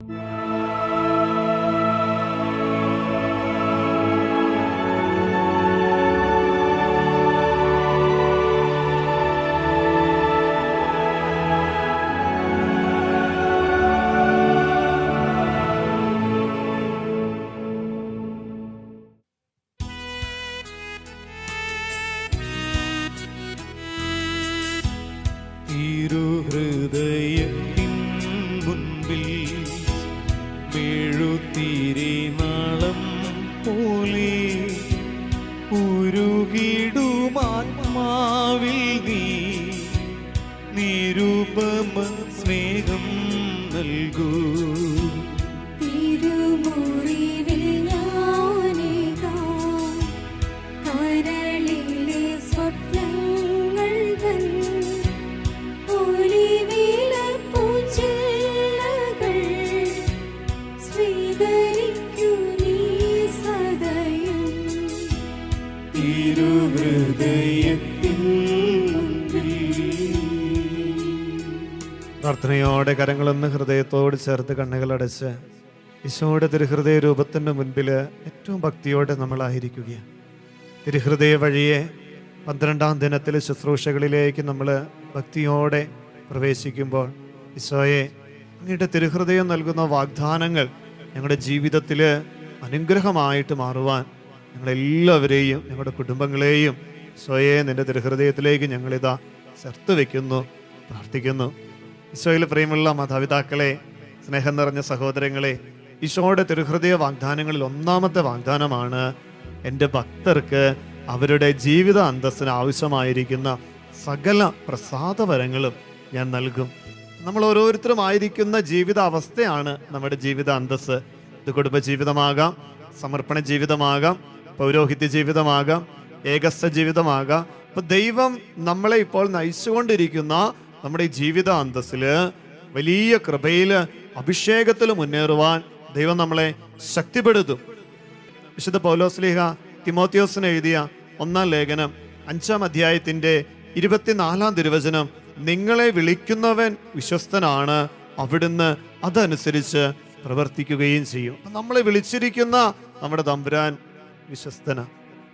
തിരുഹൃദയത്തിൻ പ്രാർത്ഥനയോടെ കരങ്ങളൊന്ന് ഹൃദയത്തോട് ചേർത്ത് കണ്ണുകളടച്ച് ഈശോയുടെ തിരുഹൃദയ രൂപത്തിന്റെ മുൻപിൽ ഏറ്റവും ഭക്തിയോടെ നമ്മളായിരിക്കുകയാണ്. തിരുഹൃദയ വഴിയെ പന്ത്രണ്ടാം ദിനത്തിൽ ശുശ്രൂഷകളിലേക്ക് നമ്മൾ ഭക്തിയോടെ പ്രവേശിക്കുമ്പോൾ ഈശോയെ അങ്ങയുടെ തിരുഹൃദയം നൽകുന്ന വാഗ്ദാനങ്ങൾ ഞങ്ങളുടെ ജീവിതത്തിൽ അനുഗ്രഹമായിട്ട് മാറുവാൻ ഞങ്ങളെല്ലാവരെയും ഞങ്ങളുടെ കുടുംബങ്ങളെയും സ്വയേ നിന്റെ തിരുഹൃദയത്തിലേക്ക് ഞങ്ങളിതാ ചേർത്ത് വയ്ക്കുന്നു പ്രാർത്ഥിക്കുന്നു. ഈശോയിൽ പ്രിയമുള്ള മാതാപിതാക്കളെ സ്നേഹം നിറഞ്ഞ സഹോദരങ്ങളെ ഈശോയുടെ തിരുഹൃദയ വാഗ്ദാനങ്ങളിൽ ഒന്നാമത്തെ വാഗ്ദാനമാണ് എന്റെ ഭക്തർക്ക് അവരുടെ ജീവിത അന്തസ്സിന് ആവശ്യമായിരിക്കുന്ന സകല പ്രസാദവരങ്ങളും ഞാൻ നൽകും. നമ്മൾ ഓരോരുത്തരും ആയിരിക്കുന്ന ജീവിത അവസ്ഥയാണ് നമ്മുടെ ജീവിത അന്തസ്സ്. ഇത് കുടുംബ ജീവിതമാകാം സമർപ്പണ ജീവിതമാകാം പൗരോഹിത്യ ജീവിതമാകാം ഏകസ്ഥ ജീവിതമാകാം. അപ്പൊ ദൈവം നമ്മളെ ഇപ്പോൾ നയിച്ചുകൊണ്ടിരിക്കുന്ന നമ്മുടെ ഈ ജീവിത അന്തസ്സിൽ വലിയ കൃപയിൽ അഭിഷേകത്തിൽ മുന്നേറുവാൻ ദൈവം നമ്മളെ ശക്തിപ്പെടുത്തും. വിശുദ്ധ പൗലോസ്ലിഹ തിമോത്തിയോസിന് എഴുതിയ ഒന്നാം ലേഖനം അഞ്ചാം അധ്യായത്തിന്റെ ഇരുപത്തിനാലാം തിരുവചനം നിങ്ങളെ വിളിക്കുന്നവൻ വിശ്വസ്തനാണ് അവിടുന്ന് അതനുസരിച്ച് പ്രവർത്തിക്കുകയും ചെയ്യും. നമ്മളെ വിളിച്ചിരിക്കുന്ന നമ്മുടെ തമ്പുരാൻ വിശ്വസ്തന.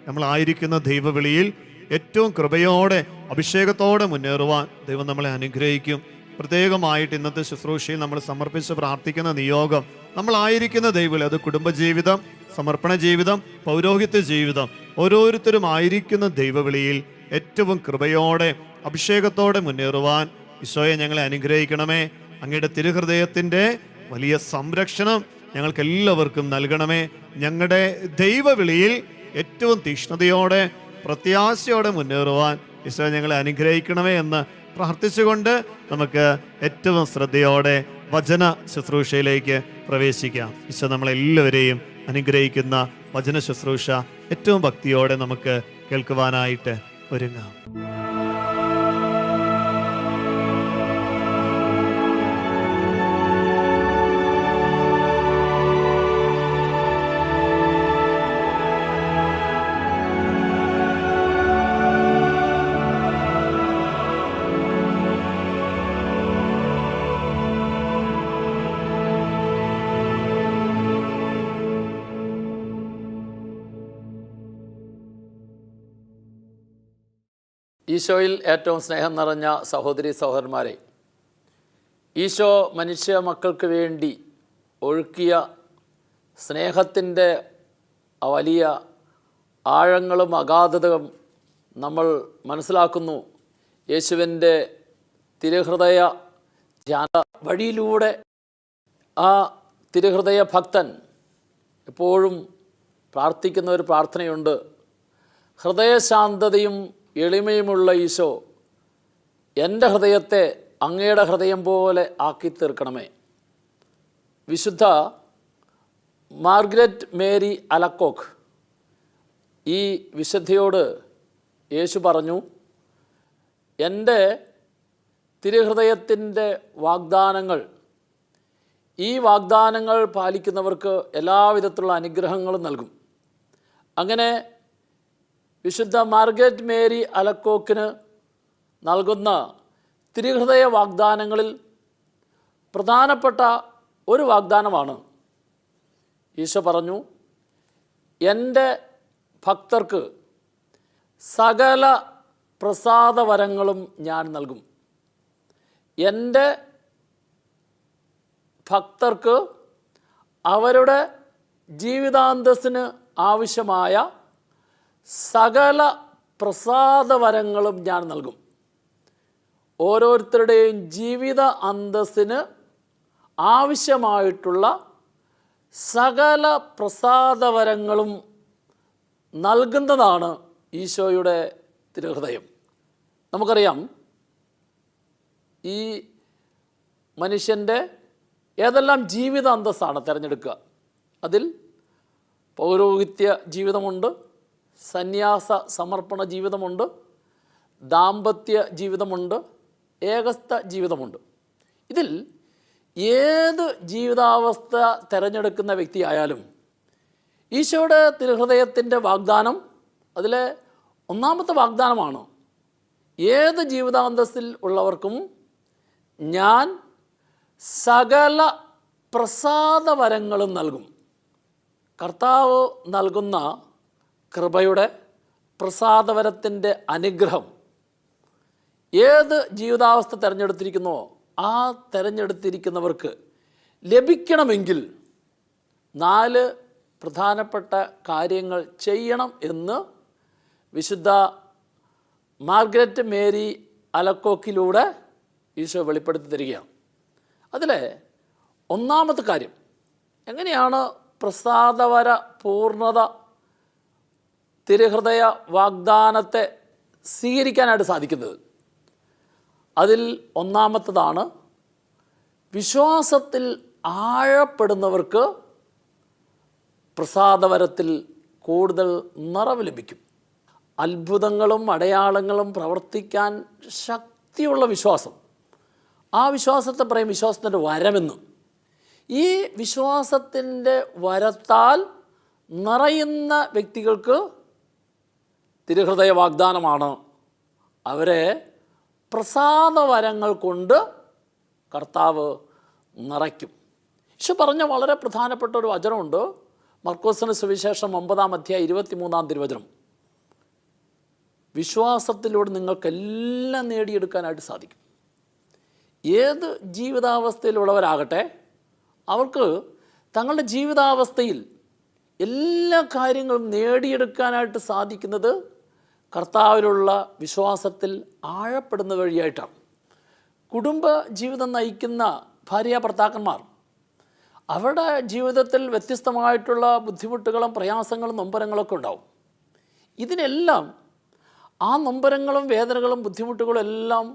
നമ്മളായിരിക്കുന്ന ദൈവവിളിയിൽ ഏറ്റവും കൃപയോടെ അഭിഷേകത്തോടെ മുന്നേറുവാൻ ദൈവം നമ്മളെ അനുഗ്രഹിക്കും. പ്രത്യേകമായിട്ട് ഇന്നത്തെ ശുശ്രൂഷയിൽ നമ്മൾ സമർപ്പിച്ച് പ്രാർത്ഥിക്കുന്ന നിയോഗം നമ്മളായിരിക്കുന്ന ദൈവങ്ങളെ അത് കുടുംബജീവിതം സമർപ്പണ ജീവിതം പൗരോഹിത്യ ജീവിതം ഓരോരുത്തരും ആയിരിക്കുന്ന ദൈവവിളിയിൽ ഏറ്റവും കൃപയോടെ അഭിഷേകത്തോടെ മുന്നേറുവാൻ ഈശോയെ ഞങ്ങളെ അനുഗ്രഹിക്കണമേ. അങ്ങയുടെ തിരുഹൃദയത്തിന്റെ വലിയ സംരക്ഷണം ഞങ്ങൾക്ക് എല്ലാവർക്കും നൽകണമേ. ഞങ്ങളുടെ ദൈവവിളിയിൽ ഏറ്റവും തീക്ഷ്ണതയോടെ പ്രത്യാശയോടെ മുന്നേറുവാൻ ഈശോ ഞങ്ങളെ അനുഗ്രഹിക്കണമേ എന്ന് പ്രാർത്ഥിച്ചുകൊണ്ട് നമുക്ക് ഏറ്റവും ശ്രദ്ധയോടെ വചന ശുശ്രൂഷയിലേക്ക് പ്രവേശിക്കാം. ഈശോ നമ്മളെല്ലാവരെയും അനുഗ്രഹിക്കുന്ന വചന ശുശ്രൂഷ ഏറ്റവും ഭക്തിയോടെ നമുക്ക് കേൾക്കുവാനായിട്ട് ഒരുങ്ങാം. ഈശോയിൽ ഏറ്റവും സ്നേഹം നിറഞ്ഞ സഹോദരി സഹോദരന്മാരെ ഈശോ മനുഷ്യ മക്കൾക്ക് വേണ്ടി ഒഴുക്കിയ സ്നേഹത്തിന്റെ വലിയ ആഴങ്ങളും അഗാധതയും നമ്മൾ മനസ്സിലാക്കുന്നു. യേശുവിന്റെ തിരുഹൃദയ ധ്യാന വഴിയിലൂടെ ആ തിരുഹൃദയ ഭക്തൻ എപ്പോഴും പ്രാർത്ഥിക്കുന്ന ഒരു പ്രാർത്ഥനയുണ്ട്. ഹൃദയശാന്തതയും എളിമയുമുള്ള ഈശോ എന്റെ ഹൃദയത്തെ അങ്ങയുടെ ഹൃദയം പോലെ ആക്കി തീർക്കണമേ. വിശുദ്ധ മാർഗ്രറ്റ് മേരി അലക്കോക്ക് ഈ വിശുദ്ധയോട് യേശു പറഞ്ഞു എന്റെ തിരുഹൃദയത്തിന്റെ വാഗ്ദാനങ്ങൾ ഈ വാഗ്ദാനങ്ങൾ പാലിക്കുന്നവർക്ക് എല്ലാവിധത്തിലുള്ള അനുഗ്രഹങ്ങളും നൽകും. അങ്ങനെ വിശുദ്ധ മാർഗരറ്റ് മേരി അലക്കോക്കിന് നൽകുന്ന തിരുഹൃദയ വാഗ്ദാനങ്ങളിൽ പ്രധാനപ്പെട്ട ഒരു വാഗ്ദാനമാണ്. ഈശോ പറഞ്ഞു എന്റെ ഭക്തർക്ക് സകല പ്രസാദവരങ്ങളും ഞാൻ നൽകും. എന്റെ ഭക്തർക്ക് അവരുടെ ജീവിതാന്തസ്സിന് ആവശ്യമായ സകല പ്രസാദവരങ്ങളും ഞാൻ നൽകും. ഓരോരുത്തരുടെയും ജീവിത അന്തസ്സിന് ആവശ്യമായിട്ടുള്ള സകല പ്രസാദവരങ്ങളും നൽകുന്നതാണ് ഈശോയുടെ തിരുഹൃദയം. നമുക്കറിയാം ഈ മനുഷ്യന്റെ ഏതെല്ലാം ജീവിത അന്തസ്സാണ് തിരഞ്ഞെടുക്കുക. അതിൽ പൗരോഹിത്യ ജീവിതമുണ്ട് സന്യാസ സമർപ്പണ ജീവിതമുണ്ട് ദാമ്പത്യ ജീവിതമുണ്ട് ഏകസ്ഥ ജീവിതമുണ്ട്. ഇതിൽ ഏത് ജീവിതാവസ്ഥ തിരഞ്ഞെടുക്കുന്ന വ്യക്തിയായാലും ഈശോയുടെ തിരുഹൃദയത്തിന്റെ വാഗ്ദാനം അതിലെ ഒന്നാമത്തെ വാഗ്ദാനമാണ് ഏത് ജീവിതാന്തസ്സിൽ ഉള്ളവർക്കും ഞാൻ സകല പ്രസാദവരങ്ങളും നൽകും. കർത്താവ് നൽകുന്ന കൃപയുടെ പ്രസാദവരത്തിന്റെ അനുഗ്രഹം ഏത് ജീവിതാവസ്ഥ തിരഞ്ഞെടുത്തിരിക്കുന്നുവോ ആ തിരഞ്ഞെടുത്തിരിക്കുന്നവർക്ക് ലഭിക്കണമെങ്കിൽ നാല് പ്രധാനപ്പെട്ട കാര്യങ്ങൾ ചെയ്യണം എന്ന് വിശുദ്ധ മാർഗ്രറ്റ് മേരി അലക്കോക്കിലൂടെ ഈശോ വെളിപ്പെടുത്തി തരികയാണ്. അതിലെ ഒന്നാമത്തെ കാര്യം എങ്ങനെയാണ് പ്രസാദവര പൂർണത തിരുഹൃദയ വാഗ്ദാനത്തെ സ്വീകരിക്കാനായിട്ട് സാധിക്കുന്നത്. അതിൽ ഒന്നാമത്തതാണ് വിശ്വാസത്തിൽ ആഴപ്പെടുന്നവർക്ക് പ്രസാദവരത്തിൽ കൂടുതൽ നിറവ് ലഭിക്കും. അത്ഭുതങ്ങളും അടയാളങ്ങളും പ്രവർത്തിക്കാൻ ശക്തിയുള്ള വിശ്വാസം. ആ വിശ്വാസത്തെ പറയും വിശ്വാസത്തിന്റെ വരമെന്ന്. ഈ വിശ്വാസത്തിന്റെ വരത്താൽ നിറയുന്ന വ്യക്തികൾക്ക് തിരുഹൃദയ വാഗ്ദാനമാണ് അവരെ പ്രസാദവരങ്ങൾ കൊണ്ട് കർത്താവ് നിറയ്ക്കും. ഈശോ പറഞ്ഞ വളരെ പ്രധാനപ്പെട്ട ഒരു വചനമുണ്ട്. മർക്കോസിന് സുവിശേഷം ഒമ്പതാം അധ്യായ ഇരുപത്തിമൂന്നാം തിരുവചനം. വിശ്വാസത്തിലൂടെ നിങ്ങൾക്കെല്ലാം നേടിയെടുക്കാനായിട്ട് സാധിക്കും. ഏത് ജീവിതാവസ്ഥയിലുള്ളവരാകട്ടെ അവർക്ക് തങ്ങളുടെ ജീവിതാവസ്ഥയിൽ എല്ലാ കാര്യങ്ങളും നേടിയെടുക്കാനായിട്ട് സാധിക്കുന്നത് കർത്താവിലുള്ള വിശ്വാസത്തിൽ ആഴപ്പെടുന്ന വഴിയായിട്ടാണ്. കുടുംബ ജീവിതം നയിക്കുന്ന ഭാര്യ ഭർത്താക്കന്മാർ അവരുടെ ജീവിതത്തിൽ വ്യത്യസ്തമായിട്ടുള്ള ബുദ്ധിമുട്ടുകളും പ്രയാസങ്ങളും നൊമ്പരങ്ങളൊക്കെ ഉണ്ടാവും. ഇതിനെല്ലാം ആ നൊമ്പരങ്ങളും വേദനകളും ബുദ്ധിമുട്ടുകളും എല്ലാം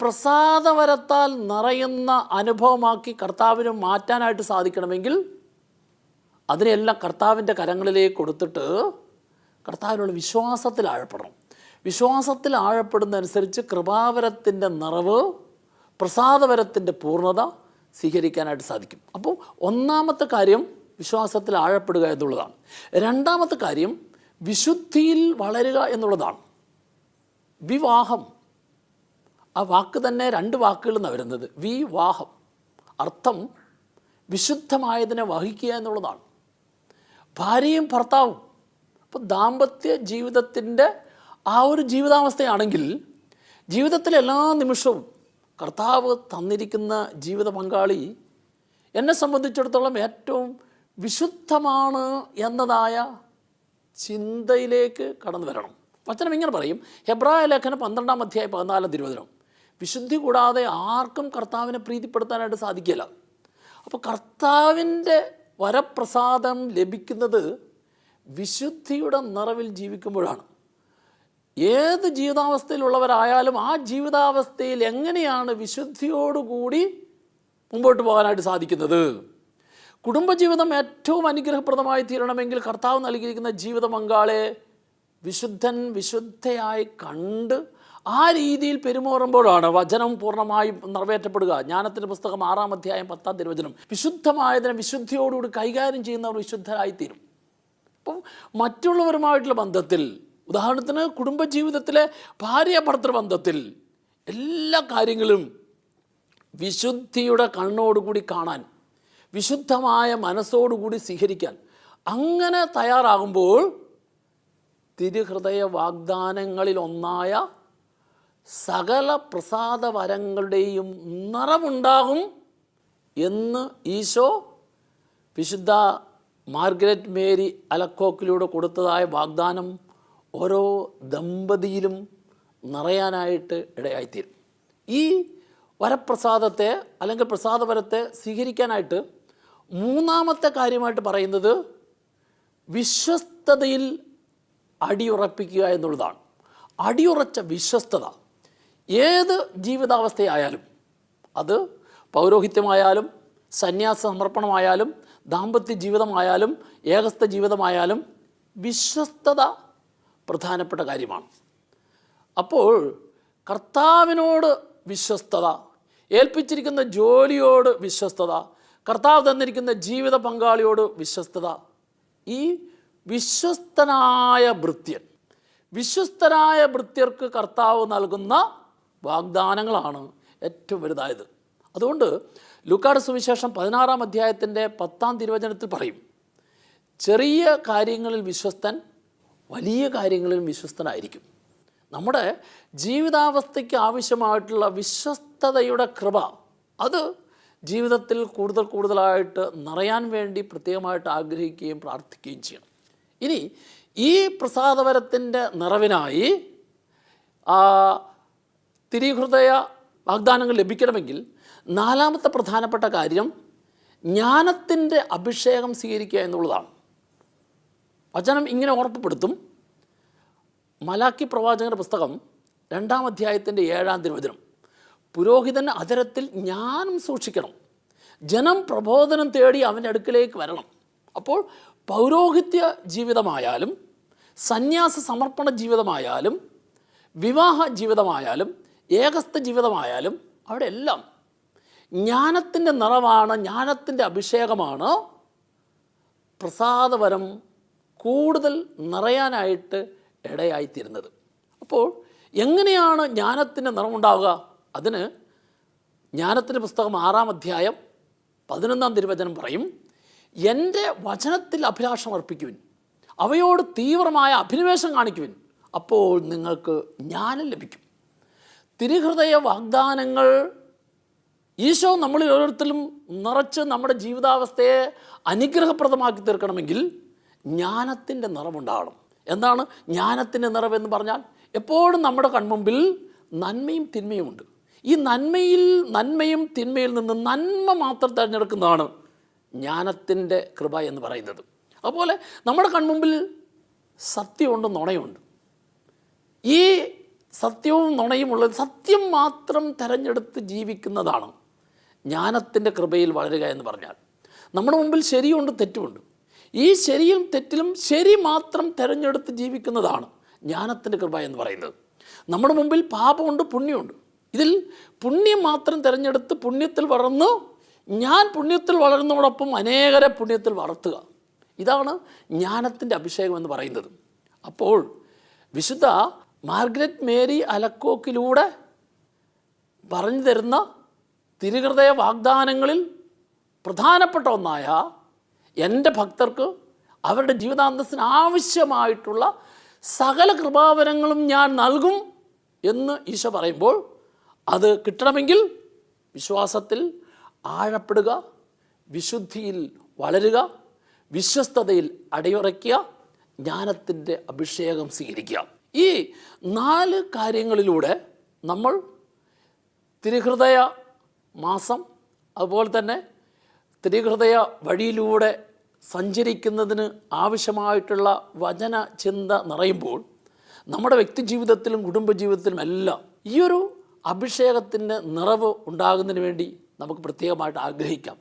പ്രസാദവരത്താൽ നിറയുന്ന അനുഭവമാക്കി കർത്താവിന് മാറ്റാനായിട്ട് സാധിക്കണമെങ്കിൽ അതിനെല്ലാം കർത്താവിന്റെ കരങ്ങളിലേക്ക് കൊടുത്തിട്ട് കർത്താവിനുള്ള വിശ്വാസത്തിൽ ആഴപ്പെടണം. വിശ്വാസത്തിൽ ആഴപ്പെടുന്നതനുസരിച്ച് കൃപാവരത്തിന്റെ നിറവ് പ്രസാദവരത്തിന്റെ പൂർണത സ്വീകരിക്കാനായിട്ട് സാധിക്കും. അപ്പോൾ ഒന്നാമത്തെ കാര്യം വിശ്വാസത്തിൽ ആഴപ്പെടുക എന്നുള്ളതാണ്. രണ്ടാമത്തെ കാര്യം വിശുദ്ധിയിൽ വളരുക എന്നുള്ളതാണ്. വിവാഹം. ആ വാക്ക് തന്നെ രണ്ട് വാക്കുകളിൽ നിന്നാണ് വരുന്നത്. വിവാഹം. അർത്ഥം വിശുദ്ധമായതിനെ വഹിക്കുക എന്നുള്ളതാണ്. ഭാര്യയും ഭർത്താവും അപ്പോൾ ദാമ്പത്യ ജീവിതത്തിന്റെ ആ ഒരു ജീവിതാവസ്ഥയാണെങ്കിൽ ജീവിതത്തിലെ എല്ലാ നിമിഷവും കർത്താവ് തന്നിരിക്കുന്ന ജീവിത പങ്കാളി എന്നെ സംബന്ധിച്ചിടത്തോളം ഏറ്റവും വിശുദ്ധമാണ് എന്നതായ ചിന്തയിലേക്ക് കടന്നു വരണം. വചനം ഇങ്ങനെ പറയും. ഹെബ്രായ ലേഖനം പന്ത്രണ്ടാം അധ്യായം പതിനാലാം തിരുവചനം. വിശുദ്ധി കൂടാതെ ആർക്കും കർത്താവിനെ പ്രീതിപ്പെടുത്താനായിട്ട് സാധിക്കില്ല അപ്പോൾ കർത്താവിന്റെ വരപ്രസാദം ലഭിക്കുന്നത് വിശുദ്ധിയുടെ നിറവിൽ ജീവിക്കുമ്പോഴാണ്. ഏത് ജീവിതാവസ്ഥയിലുള്ളവരായാലും ആ ജീവിതാവസ്ഥയിൽ എങ്ങനെയാണ് വിശുദ്ധിയോടുകൂടി മുമ്പോട്ട് പോകാനായിട്ട് സാധിക്കുന്നത്? കുടുംബജീവിതം ഏറ്റവും അനുഗ്രഹപ്രദമായി തീരണമെങ്കിൽ കർത്താവ് നൽകിയിരിക്കുന്ന ജീവിത പങ്കാളെ വിശുദ്ധൻ വിശുദ്ധയായി കണ്ട് ആ രീതിയിൽ പെരുമാറുമ്പോഴാണ് വചനം പൂർണമായും നിറവേറ്റപ്പെടുക. ജ്ഞാനത്തിന്റെ പുസ്തകം ആറാം അധ്യായം പത്താം തിരുവചനം. വിശുദ്ധമായതിനെ വിശുദ്ധിയോടുകൂടി കൈകാര്യം ചെയ്യുന്നവർ വിശുദ്ധരായിത്തീരും. അപ്പം മറ്റുള്ളവരുമായിട്ടുള്ള ബന്ധത്തിൽ ഉദാഹരണത്തിന് കുടുംബജീവിതത്തിലെ ഭാര്യ ഭർത്തൃ ബന്ധത്തിൽ എല്ലാ കാര്യങ്ങളും വിശുദ്ധിയുടെ കണ്ണോടുകൂടി കാണാൻ വിശുദ്ധമായ മനസ്സോടുകൂടി സ്വീകരിക്കാൻ അങ്ങനെ തയ്യാറാകുമ്പോൾ തിരുഹൃദയ വാഗ്ദാനങ്ങളിൽ ഒന്നായ സകല പ്രസാദ വരങ്ങളുടെയും നിറവുണ്ടാകും എന്ന് ഈശോ വിശുദ്ധ മാർഗരറ്റ് മേരി അലക്കോക്കിലൂടെ കൊടുത്തതായ വാഗ്ദാനം ഓരോ ദമ്പതിയിലും നിറയാനായിട്ട് ഇടയായിത്തീരും. ഈ വരപ്രസാദത്തെ അല്ലെങ്കിൽ പ്രസാദവരത്തെ സ്വീകരിക്കാനായിട്ട് മൂന്നാമത്തെ കാര്യമായിട്ട് പറയുന്നത് വിശ്വസ്തതയിൽ അടിയുറപ്പിക്കുക എന്നുള്ളതാണ്. അടിയുറച്ച വിശ്വസ്തത. ഏത് ജീവിതാവസ്ഥയായാലും അത് പൗരോഹിത്യമായാലും സന്യാസ സമർപ്പണമായാലും ദാമ്പത്യ ജീവിതമായാലും ഏകസ്ഥ ജീവിതമായാലും വിശ്വസ്തത പ്രധാനപ്പെട്ട കാര്യമാണ്. അപ്പോൾ കർത്താവിനോട് വിശ്വസ്തത ഏൽപ്പിച്ചിരിക്കുന്ന ജോലിയോട് വിശ്വസ്തത കർത്താവ് തന്നിരിക്കുന്ന ജീവിത പങ്കാളിയോട് വിശ്വസ്തത ഈ വിശ്വസ്തനായ ഭൃത്യൻ വിശ്വസ്തനായ ഭൃത്യർക്ക് കർത്താവ് നൽകുന്ന വാഗ്ദാനങ്ങളാണ് ഏറ്റവും വലുതായത്. അതുകൊണ്ട് ലുക്കാട് സുവിശേഷം പതിനാറാം അധ്യായത്തിന്റെ പത്താം തിരുവചനത്തിൽ പറയും ചെറിയ കാര്യങ്ങളിൽ വിശ്വസ്തൻ വലിയ കാര്യങ്ങളിലും വിശ്വസ്തനായിരിക്കും. നമ്മുടെ ജീവിതാവസ്ഥയ്ക്ക് ആവശ്യമായിട്ടുള്ള വിശ്വസ്തതയുടെ കൃപ അത് ജീവിതത്തിൽ കൂടുതൽ കൂടുതലായിട്ട് നിറയാൻ വേണ്ടി പ്രത്യേകമായിട്ട് ആഗ്രഹിക്കുകയും പ്രാർത്ഥിക്കുകയും ചെയ്യണം. ഇനി ഈ പ്രസാദവരത്തിന്റെ നിറവിനായി തിരിഹൃദയ വാഗ്ദാനങ്ങൾ ലഭിക്കണമെങ്കിൽ നാലാമത്തെ പ്രധാനപ്പെട്ട കാര്യം ജ്ഞാനത്തിന്റെ അഭിഷേകം സ്വീകരിക്കുക എന്നുള്ളതാണ്. വചനം ഇങ്ങനെ ഓർമ്മപ്പെടുത്തും. മലാക്കി പ്രവാചകന്റെ പുസ്തകം രണ്ടാം അധ്യായത്തിന്റെ ഏഴാം തിരുവചനം. പുരോഹിതൻ അതരത്തിൽ ജ്ഞാനം സൂക്ഷിക്കണം. ജനം പ്രബോധനം തേടി അവന്റെ അടുക്കിലേക്ക് വരണം. അപ്പോൾ പൗരോഹിത്യ ജീവിതമായാലും സന്യാസ സമർപ്പണ ജീവിതമായാലും വിവാഹ ജീവിതമായാലും ഏകസ്ഥ ജീവിതമായാലും അവിടെ എല്ലാം ജ്ഞാനത്തിന്റെ നിറവാണ് ജ്ഞാനത്തിന്റെ അഭിഷേകമാണ്. പ്രസാദവരം കൂടുതൽ നിറയാനായിട്ട് ഇടയായിത്തീരുന്നത്. അപ്പോൾ എങ്ങനെയാണ് ജ്ഞാനത്തിന്റെ നിറമുണ്ടാവുക അതിന് ജ്ഞാനത്തിന്റെ പുസ്തകം ആറാം അധ്യായം പതിനൊന്നാം തിരുവചനം പറയും എന്റെ വചനത്തിൽ അഭിലാഷം അർപ്പിക്കുവിൻ അവയോട് തീവ്രമായ അഭിനിവേശം കാണിക്കുവിൻ അപ്പോൾ നിങ്ങൾക്ക് ജ്ഞാനം ലഭിക്കും. തിരുഹൃദയ വാഗ്ദാനങ്ങൾ ഈശോ നമ്മളിൽ ഓരോരുത്തരും നിറച്ച് നമ്മുടെ ജീവിതാവസ്ഥയെ അനുഗ്രഹപ്രദമാക്കി തീർക്കണമെങ്കിൽ ജ്ഞാനത്തിന്റെ നിറമുണ്ടാകണം എന്താണ് ജ്ഞാനത്തിന്റെ നിറവെന്ന് പറഞ്ഞാൽ എപ്പോഴും നമ്മുടെ കൺമുമ്പിൽ നന്മയും തിന്മയുമുണ്ട് ഈ നന്മയിൽ നന്മയും തിന്മയിൽ നിന്ന് നന്മ മാത്രം തിരഞ്ഞെടുക്കുന്നതാണ് ജ്ഞാനത്തിന്റെ കൃപ എന്ന് പറയുന്നത്. അതുപോലെ നമ്മുടെ കൺമുമ്പിൽ സത്യമുണ്ട് നുണയുണ്ട്. ഈ സത്യവും നുണയും ഉള്ളത് സത്യം മാത്രം തിരഞ്ഞെടുത്ത് ജീവിക്കുന്നതാണ്. ജ്ഞാനത്തിന്റെ കൃപയിൽ വളരുക എന്ന് പറഞ്ഞാൽ നമ്മുടെ മുമ്പിൽ ശരിയുണ്ട് തെറ്റുമുണ്ട്. ഈ ശരിയും തെറ്റിലും ശരി മാത്രം തിരഞ്ഞെടുത്ത് ജീവിക്കുന്നതാണ് ജ്ഞാനത്തിന്റെ കൃപ എന്ന് പറയുന്നത്. നമ്മുടെ മുമ്പിൽ പാപമുണ്ട് പുണ്യമുണ്ട്. ഇതിൽ പുണ്യം മാത്രം തിരഞ്ഞെടുത്ത് പുണ്യത്തിൽ വളർന്നു ഞാൻ പുണ്യത്തിൽ വളരുന്നതോടൊപ്പം അനേകരെ പുണ്യത്തിൽ വളർത്തുക. ഇതാണ് ജ്ഞാനത്തിന്റെ അഭിഷേകം എന്ന് പറയുന്നത്. അപ്പോൾ വിശുദ്ധ മാർഗ്രറ്റ് മേരി അലക്കോക്കിലൂടെ പറഞ്ഞു തരുന്ന തിരുഹൃദയ വാഗ്ദാനങ്ങളിൽ പ്രധാനപ്പെട്ട ഒന്നായ എന്റെ ഭക്തർക്ക് അവരുടെ ജീവിതാന്തസ്സിന് ആവശ്യമായിട്ടുള്ള സകല കൃപാവരങ്ങളും ഞാൻ നൽകും എന്ന് ഈശോ പറയുമ്പോൾ അത് കിട്ടണമെങ്കിൽ വിശ്വാസത്തിൽ ആഴപ്പെടുക വിശുദ്ധിയിൽ വളരുക വിശ്വസ്തതയിൽ അടിയുറയ്ക്കുക ജ്ഞാനത്തിന്റെ അഭിഷേകം സ്വീകരിക്കുക. ഈ നാല് കാര്യങ്ങളിലൂടെ നമ്മൾ തിരുഹൃദയ മാസം. അതുപോലെ തന്നെ തിരുഹൃദയ വഴിയിലൂടെ സഞ്ചരിക്കുന്നതിന് ആവശ്യമായിട്ടുള്ള വചന ചിന്ത നിറയുമ്പോൾ നമ്മുടെ വ്യക്തിജീവിതത്തിലും കുടുംബജീവിതത്തിലും എല്ലാം ഈ ഒരു അഭിഷേകത്തിന്റെ നിറവ് ഉണ്ടാകുന്നതിന് വേണ്ടി നമുക്ക് പ്രത്യേകമായിട്ട് ആഗ്രഹിക്കാം.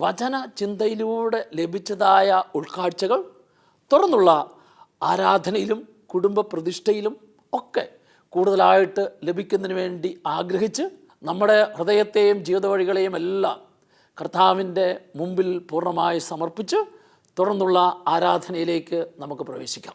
വചന ചിന്തയിലൂടെ ലഭിച്ചതായ ഉൾക്കാഴ്ചകൾ തുടർന്നുള്ള ആരാധനയിലും കുടുംബ പ്രതിഷ്ഠയിലും ഒക്കെ കൂടുതലായിട്ട് ലഭിക്കുന്നതിന് വേണ്ടി ആഗ്രഹിച്ച് നമ്മുടെ ഹൃദയത്തെയും ജീവിത വഴികളെയും എല്ലാം കർത്താവിന്റെ മുമ്പിൽ പൂർണമായി സമർപ്പിച്ച് തുടർന്നുള്ള ആരാധനയിലേക്ക് നമുക്ക് പ്രവേശിക്കാം.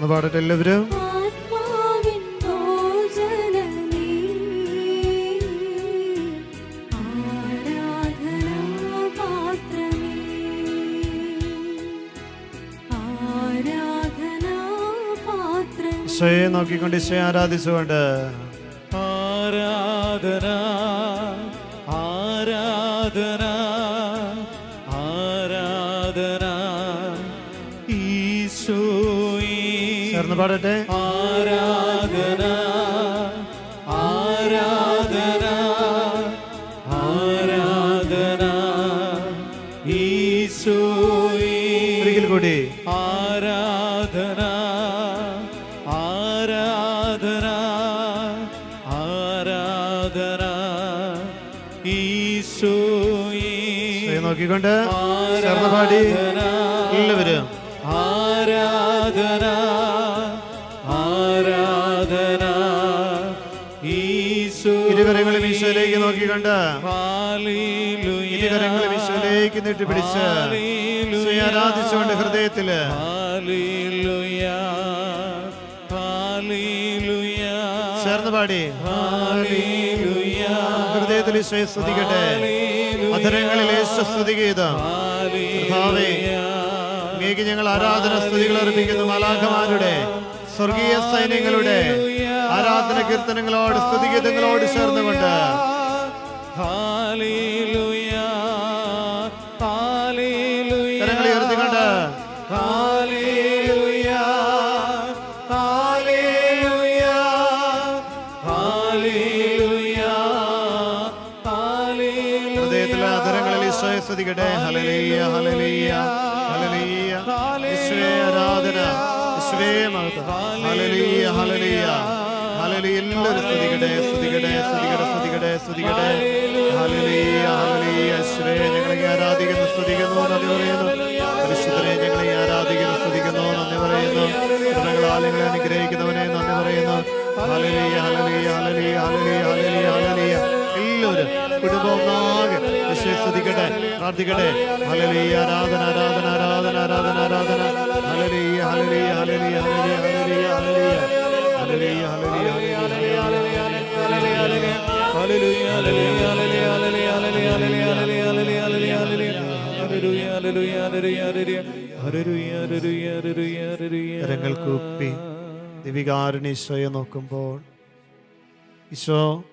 ചേർന്ന് പാടട്ടെ എല്ലാവരും ഈശോയെ നോക്കിക്കൊണ്ട് ഈശോയെ ആരാധിച്ചുകൊണ്ട്. ആരാധന ചേർന്ന് പാടട്ടെ. ആരാധന ആരാധന ആരാധന ഈശോയിൽ ഒരിക്കൽ കൂടി. ആരാധന ആരാധന ആരാധന ഈശോയി നോക്കിക്കൊണ്ട് എല്ലാവരും ആരാധന നോക്കിക്കൊണ്ട് ഹാലേലൂയ. വിശ്വലേക്ക് നീട്ടിപ്പിടിച്ച് ആരാധിച്ചുകൊണ്ട് ഹൃദയത്തിൽ ചേർന്ന് പാടി. ഹൃദയത്തിൽ ഈശോയെ സ്തുതിക്കട്ടെ. അധരങ്ങളിൽ യേശു കർത്താവേ, അങ്ങേക്ക് ഞങ്ങൾ ആരാധന സ്തുതികൾ അർപ്പിക്കുന്നു. മലാഖമാരുടെ സ്വർഗീയ സൈന്യങ്ങളുടെ ആരാധന കീർത്തനങ്ങളോട് സ്തുതിഗീതങ്ങളോട് ചേർന്നുകൊണ്ട് സ്തുതിക്കട്ടെ ഹലലീയ ഹലലീയ ഹലലീയ ഈശോയെ ആരാധന ഈശോയെ മഹത്വം. ഹലലീയ ഹലലീയ ഹലലീയ എല്ലാവരും സ്തുതിക്കട്ടെ സ്തുതിക്കട്ടെ സ്തുതിക്കട്ടെ സ്തുതിക്കട്ടെ സ്തുതിക്കട്ടെ. ഞങ്ങളെ ആരാധിക്കുന്നു സ്തുതിക്കുന്നു നന്ദി പറയുന്നു പരിശുദ്ധനെ ഞങ്ങളെ ആരാധിക്കുന്നു സ്തുതിക്കുന്നു നന്ദി പറയുന്നു കൃപകളാൽ ഞങ്ങളെ അനുഗ്രഹിക്കുന്നവനെ നന്ദി പറയുന്നു ഹലലീയ ഹലലീയ ഹലലീയ ഹലലീയ ഹലലീയ ഹലലീയ എല്ലാവരും കുടുംബം ഒന്നാകെ യേശുവെ സ്തുതിക്കട്ടെ പ്രാർത്ഥിക്കട്ടെ ഹലലീയ ആരാധന ആരാധന ആരാധന ആരാധന ആരാധന ഹലലീയ ഹലലീയ ഹലലീയ ഹലലീയ ഹലലീയ ഹലലീയ ഹലലീയ ഹലലീയ കരങ്ങൾ കൂപ്പി ദിവികാരുണി ഈശോയെ നോക്കുമ്പോൾ ഈശോ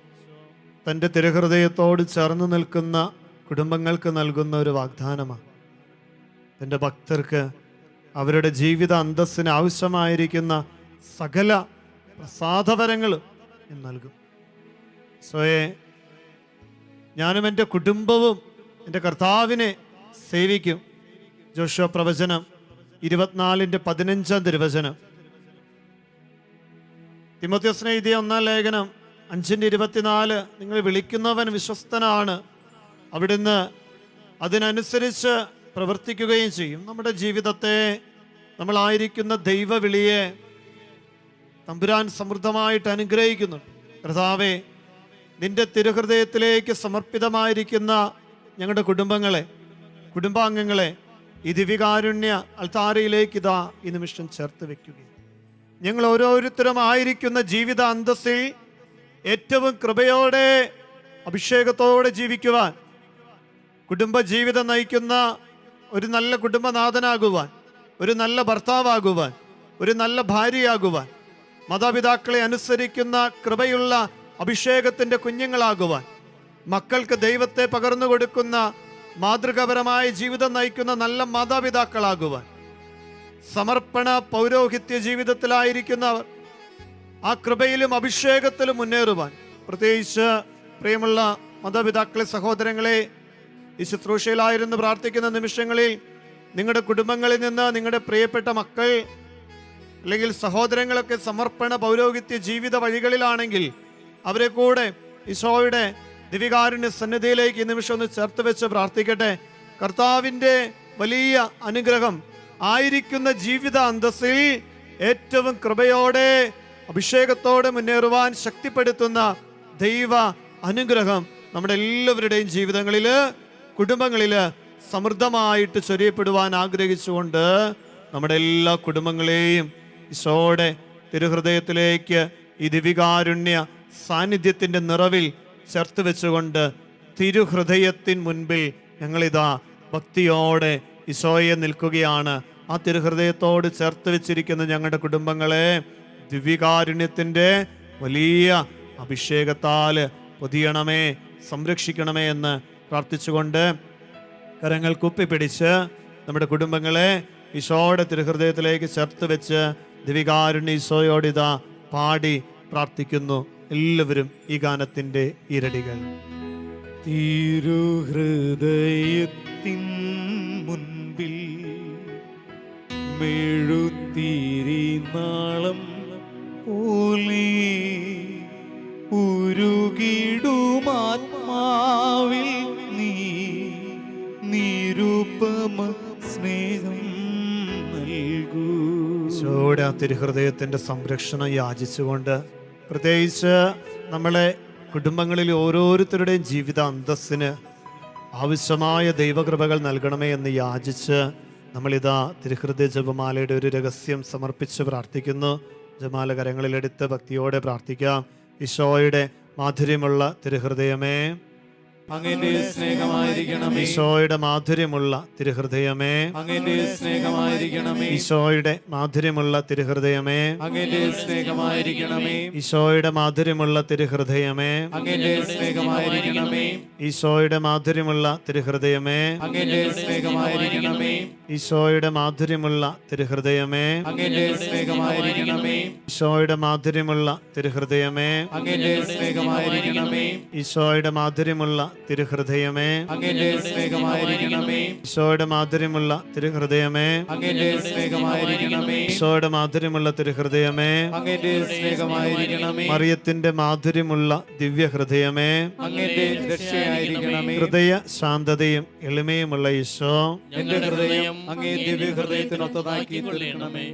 തന്റെ തിരഹൃദയത്തോട് ചേർന്ന് നിൽക്കുന്ന കുടുംബങ്ങൾക്ക് നൽകുന്ന ഒരു വാഗ്ദാനമാണ്. തന്റെ ഭക്തർക്ക് അവരുടെ ജീവിത അന്തസ്സിന് ആവശ്യമായിരിക്കുന്ന സകല പ്രസാദപരങ്ങൾ നൽകും. സോയെ ഞാനും എന്റെ കുടുംബവും എന്റെ കർത്താവിനെ സേവിക്കും. ജോഷോ പ്രവചനം ഇരുപത്തിനാലിന്റെ പതിനഞ്ചാം തിരുവചനം തിമോത്യോസിനെ എഴുതിയ ഒന്നാം ലേഖനം അഞ്ചിന്റെ ഇരുപത്തിനാല്. നിങ്ങൾ വിളിക്കുന്നവൻ വിശ്വസ്തനാണ്. അവിടുന്ന് അതിനനുസരിച്ച് പ്രവർത്തിക്കുകയും ചെയ്യും. നമ്മുടെ ജീവിതത്തെ നമ്മളായിരിക്കുന്ന ദൈവവിളിയെ തമ്പുരാൻ സമൃദ്ധമായിട്ട് അനുഗ്രഹിക്കുന്നുണ്ട് കർത്താവേ നിന്റെ തിരുഹൃദയത്തിലേക്ക് സമർപ്പിതമായിരിക്കുന്ന ഞങ്ങളുടെ കുടുംബങ്ങളെ കുടുംബാംഗങ്ങളെ ഈ ദിവ്യകാരുണ്യ അൾത്താരയിലേക്ക് ഇതാ ഈ നിമിഷം ചേർത്ത് വെക്കുക ഞങ്ങൾ ഓരോരുത്തരും ആയിരിക്കുന്ന ജീവിത അന്തസ്സിൽ ഏറ്റവും കൃപയോടെ അഭിഷേകത്തോടെ ജീവിക്കുവാൻ കുടുംബജീവിതം നയിക്കുന്ന ഒരു നല്ല കുടുംബനാഥനാകുവാൻ ഒരു നല്ല ഭർത്താവാകുവാൻ ഒരു നല്ല ഭാര്യയാകുവാൻ മാതാപിതാക്കളെ അനുസരിക്കുന്ന കൃപയുള്ള അഭിഷേകത്തിന്റെ കുഞ്ഞുങ്ങളാകുവാൻ മക്കൾക്ക് ദൈവത്തെ പകർന്നു കൊടുക്കുന്ന മാതൃകാപരമായ ജീവിതം നയിക്കുന്ന നല്ല മാതാപിതാക്കളാകുവാൻ. സമർപ്പണ പൗരോഹിത്യ ജീവിതത്തിലായിരിക്കുന്നവർ ആ കൃപയിലും അഭിഷേകത്തിലും മുന്നേറുവാൻ. പ്രത്യേകിച്ച് പ്രിയമുള്ള മാതാപിതാക്കളെ സഹോദരങ്ങളെ ഈ ശുശ്രൂഷയിലായിരുന്നു പ്രാർത്ഥിക്കുന്ന നിമിഷങ്ങളിൽ നിങ്ങളുടെ കുടുംബങ്ങളിൽ നിന്ന് നിങ്ങളുടെ പ്രിയപ്പെട്ട മക്കൾ അല്ലെങ്കിൽ സഹോദരങ്ങളൊക്കെ സമർപ്പണ പൗരോഹിത്യ ജീവിത വഴികളിലാണെങ്കിൽ അവരെ കൂടെ ഈശോയുടെ ദിവികാരുണ്യ സന്നിധിയിലേക്ക് ഈ നിമിഷം ഒന്ന് ചേർത്ത് വെച്ച് പ്രാർത്ഥിക്കട്ടെ. കർത്താവിന്റെ വലിയ അനുഗ്രഹം ആയിരിക്കുന്ന ജീവിത അന്തസ്സിൽ ഏറ്റവും കൃപയോടെ അഭിഷേകത്തോടെ മുന്നേറുവാൻ ശക്തിപ്പെടുത്തുന്ന ദൈവ അനുഗ്രഹം നമ്മുടെ എല്ലാവരുടെയും ജീവിതങ്ങളിൽ കുടുംബങ്ങളിൽ സമൃദ്ധമായിട്ട് ചൊരിയപ്പെടുവാൻ ആഗ്രഹിച്ചുകൊണ്ട് നമ്മുടെ എല്ലാ കുടുംബങ്ങളെയും ഈശോടെ തിരുഹൃദയത്തിലേക്ക് ഈ ദിവികാരുണ്യ സാന്നിധ്യത്തിന്റെ നിറവിൽ ചേർത്ത് വെച്ചുകൊണ്ട് തിരുഹൃദയത്തിൻ മുൻപിൽ ഞങ്ങളിതാ ഭക്തിയോടെ ഈശോയെ നിൽക്കുകയാണ്. ആ തിരുഹൃദയത്തോട് ചേർത്ത് വെച്ചിരിക്കുന്ന ഞങ്ങളുടെ കുടുംബങ്ങളെ ദിവ്യകാരുണ്യത്തിന്റെ വലിയ അഭിഷേകത്താൽ പൊതിയണമേ സംരക്ഷിക്കണമേ എന്ന് പ്രാർത്ഥിച്ചുകൊണ്ട് കരങ്ങൾ കുപ്പിപ്പിടിച്ച് നമ്മുടെ കുടുംബങ്ങളെ ഈശോയുടെ തിരുഹൃദയത്തിലേക്ക് ചേർത്ത് വെച്ച് ദിവികാരുണ്യ ഈശോയോടിതാ പാടി പ്രാർത്ഥിക്കുന്നു. എല്ലാവരും ഈ ഗാനത്തിന്റെ ഇരടികൾ തിരുഹൃദയത്തിൻ മുൻപിൽ മെഴുത്തിരി നാളം പോലെ ഉരുകിടുമാത്മാവിൽ നീ നിരുപമ സ്നേഹം നൽകൂ. തിരുഹൃദയത്തിന്റെ സംരക്ഷണം യാചിച്ചുകൊണ്ട് പ്രത്യേകിച്ച് നമ്മളെ കുടുംബങ്ങളിൽ ഓരോരുത്തരുടെയും ജീവിത അന്തസ്സിന് ആവശ്യമായ ദൈവകൃപകൾ നൽകണമേ എന്ന് യാചിച്ച് നമ്മളിതാ തിരുഹൃദയ ജപമാലയുടെ ഒരു രഹസ്യം സമർപ്പിച്ച് പ്രാർത്ഥിക്കുന്നു. ജപമാല കരങ്ങളിലെടുത്ത് ഭക്തിയോടെ പ്രാർത്ഥിക്കാം. ഈശോയുടെ മാധുര്യമുള്ള തിരുഹൃദയമേ. അങ്ങന്റെ സ്നേഹമായിരിക്കണമേ. ഈശോയുടെ മാധുര്യമുള്ള തിരുഹൃദയമേ. അങ്ങന്റെ സ്നേഹമായിരിക്കണമേ. ഈശോയുടെ മാധുര്യമുള്ള തിരുഹൃദയമേ. അങ്ങന്റെ സ്നേഹമായിരിക്കണമേ. ഈശോയുടെ മാധുര്യമുള്ള തിരുഹൃദയമേ. അങ്ങന്റെ സ്നേഹമായിരിക്കണമേ. ഈശോയുടെ മാധുര്യമുള്ള തിരുഹൃദയമേ. അങ്ങന്റെ സ്നേഹമായിരിക്കണമേ. ഈശോയുടെ മാധുര്യമുള്ള തിരുഹൃദയമേ. അങ്ങന്റെ സ്നേഹമായിരിക്കണമേ. ഈശോയുടെ മാധുര്യമുള്ള തിരുഹൃദയമേ. അങ്ങന്റെ സ്നേഹമായിരിക്കണമേ. ഈശോയുടെ മാധുര്യമുള്ള തിരുഹൃദയമേ. സ്നേഹമായിരിക്കണമേ. ഈശോയുടെ മാധുര്യമുള്ള തിരുഹൃദയമേ. സ്നേഹമായിരിക്കണമേ. ഈശോയുടെ മാധുര്യമുള്ള തിരുഹൃദയമേ. സ്നേഹമായിരിക്കണമേ. മറിയത്തിന്റെ മാധുര്യമുള്ള ദിവ്യഹൃദയമേ. രക്ഷയായിരിക്കണമേ ഹൃദയ ശാന്തതയും എളിമയുമുള്ള ഈശോ. എന്റെ ഹൃദയം അങ്ങേ തീർക്കണമേ.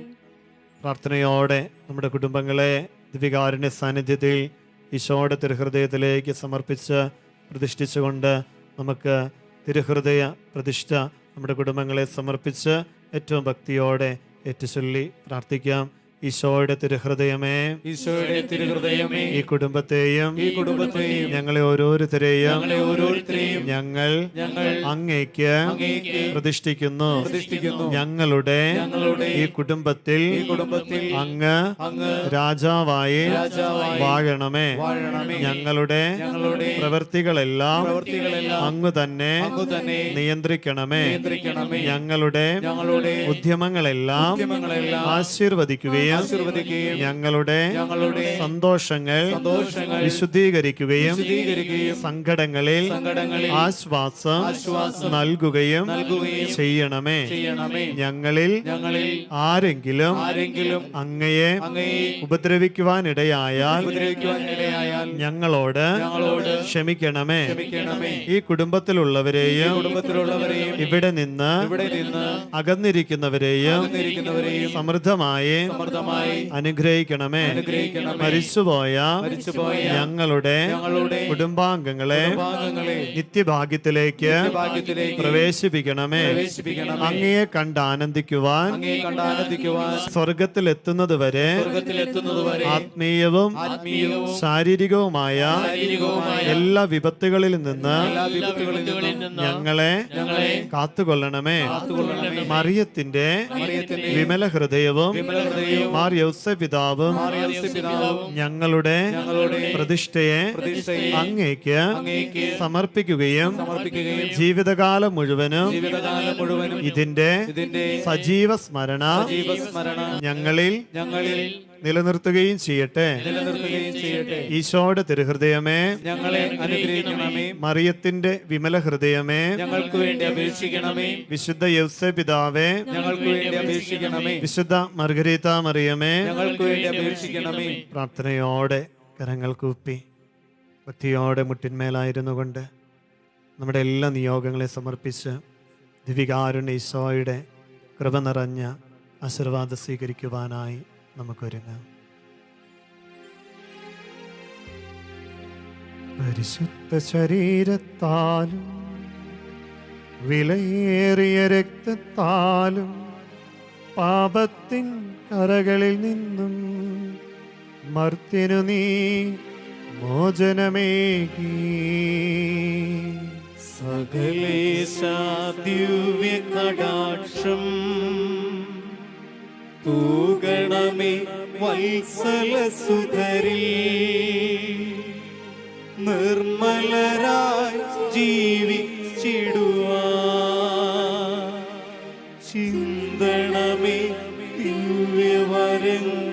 പ്രാർത്ഥനയോടെ നമ്മുടെ കുടുംബങ്ങളെ ദിവികാരുണ്യ സാന്നിധ്യത്തിൽ ഈശോയുടെ തിരുഹൃദയത്തിലേക്ക് സമർപ്പിച്ച് പ്രതിഷ്ഠിച്ചുകൊണ്ട് നമുക്ക് തിരുഹൃദയ പ്രതിഷ്ഠ നമ്മുടെ കുടുംബങ്ങളെ സമർപ്പിച്ച് ഏറ്റവും ഭക്തിയോടെ ഏറ്റുചൊല്ലി പ്രാർത്ഥിക്കാം. ഈശോയുടെ തിരുഹൃദയമേ ഈശോയുടെ തിരുഹൃദയമേ ഈ കുടുംബത്തെയും ഈ കുടുംബത്തെയും ഞങ്ങളെ ഓരോരുത്തരെയും ഞങ്ങളെ ഓരോരുത്തരെയും ഞങ്ങൾ ഞങ്ങൾ അങ്ങേക്ക് പ്രതിഷ്ഠിക്കുന്നു. പ്രതിഷ്ഠിക്കുന്നു. ഞങ്ങളുടെ ഞങ്ങളുടെ ഈ കുടുംബത്തിൽ ഈ കുടുംബത്തിൽ അങ്ങ് അങ്ങ് രാജാവായി വാഴണമേ. ഞങ്ങളുടെ ഞങ്ങളുടെ പ്രവൃത്തികളെല്ലാം പ്രവൃത്തികളെല്ലാം അങ്ങ് തന്നെ നിയന്ത്രിക്കണമേ. നിയന്ത്രിക്കണമേ. ഞങ്ങളുടെ ഉദ്യമങ്ങളെല്ലാം ആശീർവദിക്കുകയും ആശീർവദിക്കുകയും ഞങ്ങളുടെ ഞങ്ങളുടെ സന്തോഷങ്ങൾ സന്തോഷങ്ങൾ വിശുദ്ധീകരിക്കുകയും സങ്കടങ്ങളിൽ ആശ്വാസം നൽകുകയും ചെയ്യണമേ. ഞങ്ങളിൽ ആരെങ്കിലും ആരെങ്കിലും അങ്ങയെ ഉപദ്രവിക്കുവാനിടയായാൽ ഞങ്ങളോട് ക്ഷമിക്കണമേ. ഈ കുടുംബത്തിലുള്ളവരെയും കുടുംബത്തിലുള്ളവരെയും ഇവിടെ നിന്ന് അകന്നിരിക്കുന്നവരെയും സമൃദ്ധമായി സമൃദ്ധമായി അനുഗ്രഹിക്കണമേ. മരിച്ചുപോയ ഞങ്ങളുടെ കുടുംബാംഗങ്ങളെ നിത്യഭാഗ്യത്തിലേക്ക് ഭാഗ്യത്തിലേക്ക് പ്രവേശിപ്പിക്കണമേ. അങ്ങയെ കണ്ട് ആനന്ദിക്കുവാൻ സ്വർഗത്തിലെത്തുന്നത് വരെ ആത്മീയവും ശാരീരികവുമായ എല്ലാ വിപത്തുകളിൽ നിന്ന് ഞങ്ങളെ കാത്തുകൊള്ളണമേ. മറിയത്തിന്റെ വിമല ഹൃദയവും മാർ യൗസ പിതാവും ഞങ്ങളുടെ പ്രതിഷ്ഠയെ അങ്ങേക്ക് സമർപ്പിക്കുകയും ജീവിതകാലം മുഴുവനും ഇതിന്റെ സജീവ സ്മരണ ഞങ്ങളിൽ നിലനിർത്തുകയും ചെയ്യട്ടെ. നിലനിർത്തുകയും ചെയ്യട്ടെ. ഈശോയുടെ തിരുഹൃദയമേ ഞങ്ങളെ അനുഗ്രഹിക്കണമേ. മറിയത്തിന്റെ വിമല ഹൃദയമേ ഞങ്ങൾക്ക് വേണ്ടി അപേക്ഷിക്കണമേ. വിശുദ്ധ യൗസ പിതാവേ ഞങ്ങൾക്ക് വേണ്ടി അപേക്ഷിക്കണമേ. വിശുദ്ധ മർഗരീത മറിയമേ ഞങ്ങൾക്ക് വേണ്ടി അപേക്ഷിക്കണമേ. പ്രാർത്ഥനയോടെ കരങ്ങൾ കൂപ്പി ഭക്തിയോടെ മുട്ടിന്മേലായിരുന്നു കൊണ്ട് നമ്മുടെ എല്ലാ നിയോഗങ്ങളെ സമർപ്പിച്ച് ദിവികാരുണ്യ ഈശോയുടെ കൃപ നിറഞ്ഞ ആശീർവാദം സ്വീകരിക്കുവാനായി നമുക്കൊരുങ്ങാം. പരിശുദ്ധ ശരീരത്താലും വിലയേറിയ രക്തത്താലും പാപത്തിൻ കരകളിൽ നിന്നും മർത്തിനു നീ മോചനമേകി. സകലേശാദ്യവ്യ കടാക്ഷം തൂഗണമേ വത്സലസുധരി നിർമ്മലരായി ജീവിച്ചിടുവാ. ചിന്തണമേ ദിവ്യവരങ്ങൾ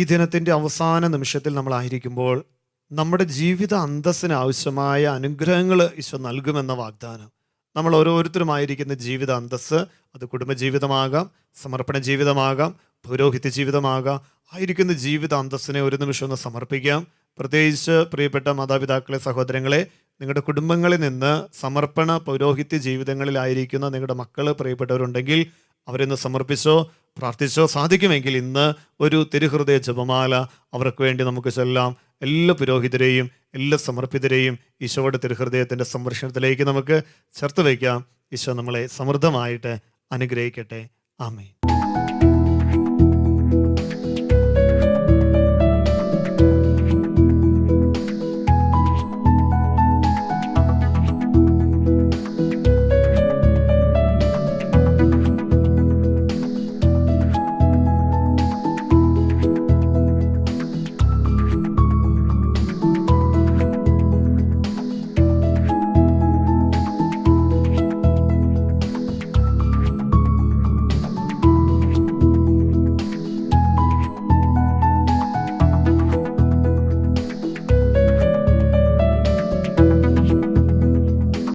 ഈ ദിനത്തിന്റെ അവസാന നിമിഷത്തിൽ നമ്മളായിരിക്കുമ്പോൾ നമ്മുടെ ജീവിത അന്തസ്സിന് ആവശ്യമായ അനുഗ്രഹങ്ങൾ ഈശോ നൽകുമെന്ന വാഗ്ദാനം. നമ്മൾ ഓരോരുത്തരുമായിരിക്കുന്ന ജീവിത അന്തസ്സ് അത് കുടുംബജീവിതമാകാം സമർപ്പണ ജീവിതമാകാം പൗരോഹിത്യ ജീവിതമാകാം. ആയിരിക്കുന്ന ജീവിത അന്തസ്സിനെ ഒരു നിമിഷം ഒന്ന് സമർപ്പിക്കാം. പ്രത്യേകിച്ച് പ്രിയപ്പെട്ട മാതാപിതാക്കളെ സഹോദരങ്ങളെ നിങ്ങളുടെ കുടുംബങ്ങളിൽ നിന്ന് സമർപ്പണ പൗരോഹിത്യ ജീവിതങ്ങളിലായിരിക്കുന്ന നിങ്ങളുടെ മക്കൾ പ്രിയപ്പെട്ടവരുണ്ടെങ്കിൽ അവരൊന്ന് സമർപ്പിച്ചോ? പ്രാർത്ഥിച്ചോ? സാധിക്കുമെങ്കിൽ ഇന്ന് ഒരു തിരുഹൃദയ ജപമാല അവർക്ക് വേണ്ടി നമുക്ക് ചെല്ലാം. എല്ലാ പുരോഹിതരെയും എല്ലാ സമർപ്പിതരെയും ഈശോയുടെ തിരുഹൃദയത്തിന്റെ സംരക്ഷണത്തിലേക്ക് നമുക്ക് ചേർത്ത് വയ്ക്കാം. ഈശോ നമ്മളെ സമൃദ്ധമായിട്ട് അനുഗ്രഹിക്കട്ടെ. ആമേ